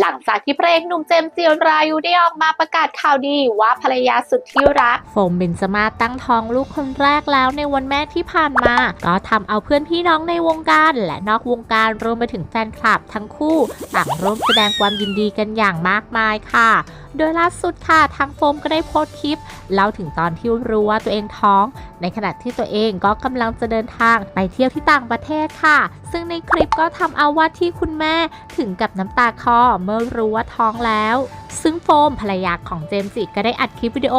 หลังจากที่พระเอกหนุ่มเจมส์จีรายุได้ออกมาประกาศข่าวดีว่าภรรยาสุดที่รักโฟมเบนจมาตั้งท้องลูกคนแรกแล้วในวันแม่ที่ผ่านมา ก็ทำเอาเพื่อนพี่น้องในวงการและนอกวงการรวมไปถึงแฟนคลับทั้งคู่ต่างร่วมแสดงความยินดีกันอย่างมากมายค่ะ โดยล่าสุดค่ะทางโฟมก็ได้โพสต์คลิปเล่าถึงตอนที่รู้ว่าตัวเองท้อง ในขณะที่ตัวเองก็กำลังจะเดินทางไปเที่ยวที่ต่างประเทศค่ะ ซึ่งในคลิปก็ทำเอาว่าที่คุณแม่ถึงกับน้ำตาคลอเมื่อรู้ว่าท้องแล้ว ซึ่งโฟมภรรยาของเจมส์จิก็ได้อัดคลิปวิดีโอ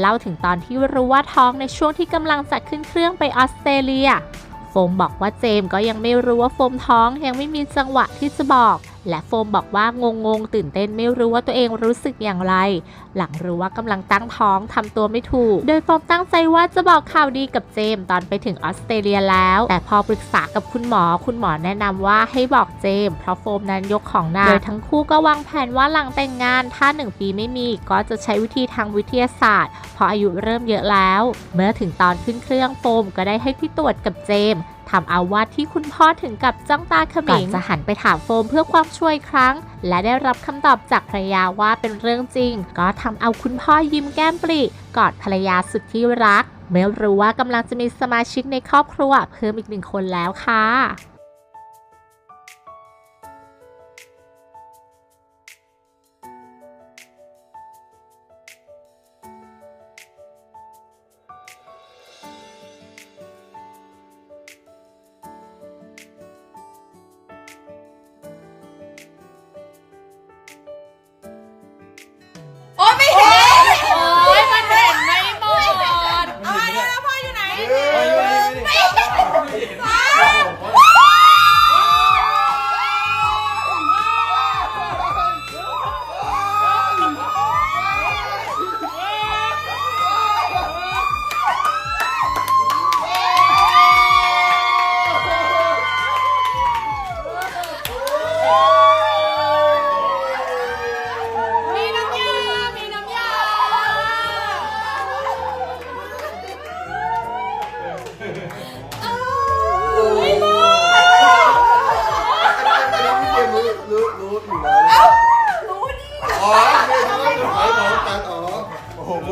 เล่าถึงตอนที่รู้ว่าท้องในช่วงที่กำลังจะขึ้นเครื่องไปออสเตรเลีย โฟมบอกว่าเจมส์ก็ยังไม่รู้ว่าโฟมท้องยังไม่มีจังหวะที่จะบอก และโฟมบอกว่างงงๆตื่นเต้นไม่รู้ว่าตัวเองรู้สึกอย่างไร หลังรู้ว่ากำลังตั้งท้องทำตัวไม่ถูก โดยโฟมตั้งใจว่าจะบอกข่าวดีกับเจมตอนไปถึงออสเตรเลียแล้ว แต่พอปรึกษากับคุณหมอคุณหมอแนะนำว่าให้บอกเจมเพราะโฟมนั้นยกของหนักโดยทั้งคู่ก็วางแผนว่าหลังแต่งงานถ้า 1 ปีไม่มีก็จะใช้วิธีทางวิทยาศาสตร์เพราะอายุเริ่มเยอะแล้ว เมื่อถึงตอนขึ้นเครื่องโฟมก็ได้ให้ที่ตรวจกับเจม ทำเอาว่าที่คุณพ่อถึงกับจ้องตาเขมิงก่อนจะหันไปถามโฟมเพื่อความช่วยครั้ง และได้รับคำตอบจากภรรยาว่าเป็นเรื่องจริง ก็ทำเอาคุณพ่อยิ้มแก้มปริกอดภรรยาสุดที่รัก เมื่อรู้ว่ากำลังจะมีสมาชิกในครอบครัวเพิ่มอีกหนึ่งคนแล้วค่ะ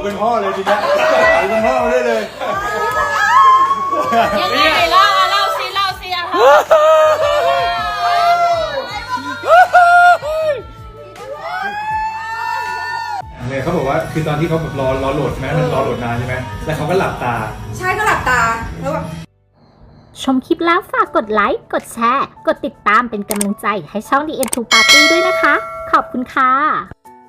เป็นพ่อเลยทีเนี้ยกูเป็นพ่อมาได้เลยยังไงเล่าเล่าสิเล่าสิอะค่ะเนี่ยเขาบอกว่าคือตอนที่เขาแบบรอรอโหลดใช่ไหมมันรอโหลดนานใช่ไหมแล้วเขาก็หลับตา ใช่ก็หลับตาแล้วแบบ ชมคลิปแล้วฝากกดไลค์ กดแชร์ กดติดตามเป็นกำลังใจให้ช่อง The End to Party ด้วยนะคะ ขอบคุณค่ะ